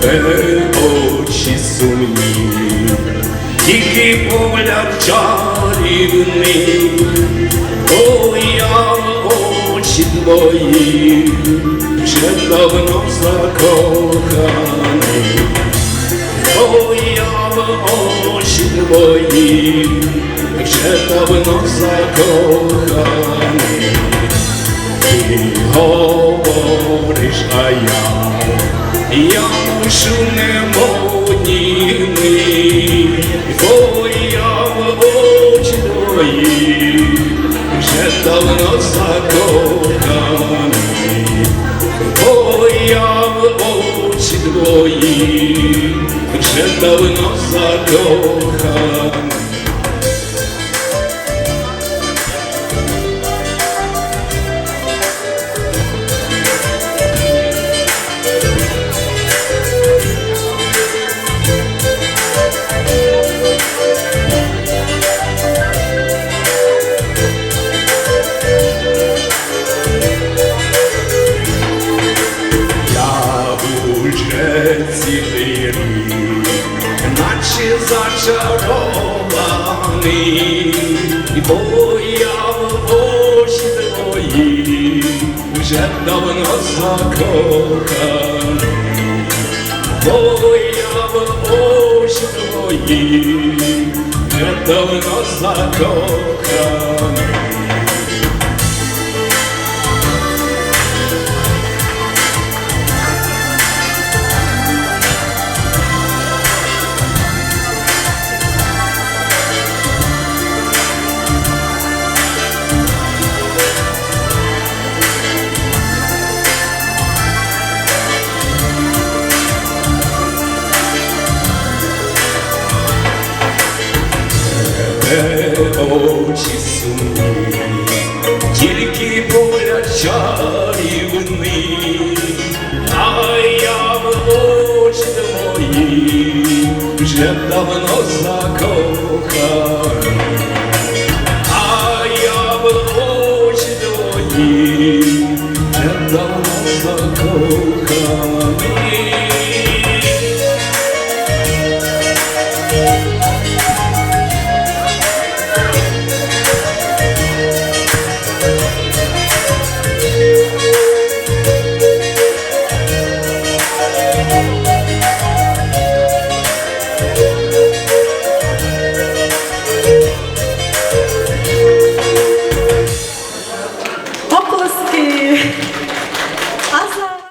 тебе очі сумні, тільки погляд чарівний, о, я очі твої, вже давно закоханий, о, я очі твої, вже давно закоханий. Ти говориш, а я, я мушу немовніми, бо я в очі твої, вже давно закоханий, бо я в очі твої, вже давно закоханий. Наче зачарований, бо я очі твої вже давно закоханий, бо я в очі твої вже давно закоханий. Очі сумні, тільки погляд чарівний, а я в очі твої вже давно закоханий, а я в очі твої вже давно закоханий.